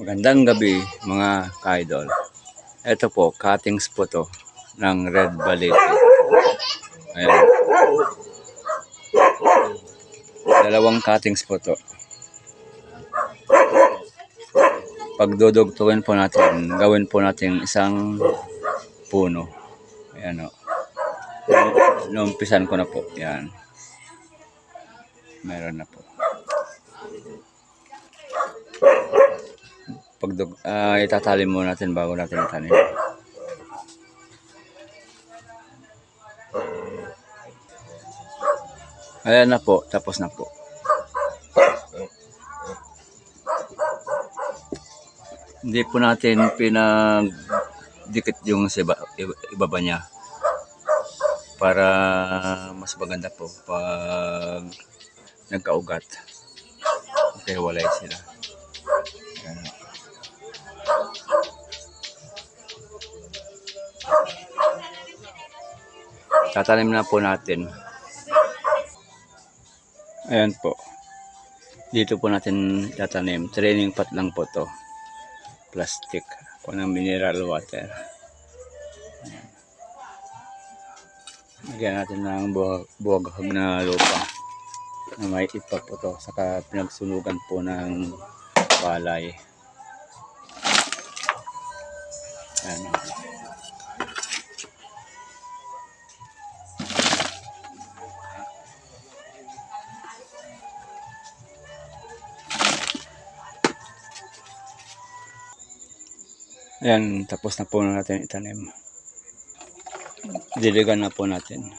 Magandang gabi mga ka-idol. Ito po, cuttings po to ng red balete. Ayan. Dalawang cuttings po to. Pagdudugtugin po natin, gawin po natin isang puno. Ayan o. Numpisan ko na po. Ayan. Meron na po. Pagdug ah itatalim muna natin bago natin itanim. Ayan na po, tapos na po. Hindi po natin pinagdikit yung sa iba, iba, ibaba niya para mas maganda po pag nagkaugat. Okay, walay sila. Tatanim na po natin. Ayan po. Dito po natin tatanim. Training pot lang po to. Plastic. Po ng mineral water. Ayan. Natin ng buwag, buwaghag na lupa. Na may ipa po to. Saka pinagsunugan po ng palay. Ayan. Ayan, tapos na po natin itanim. Diligan na po natin.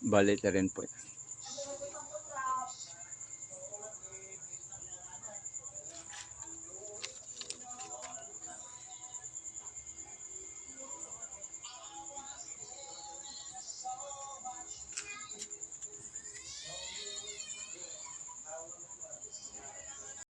Balit na rin po.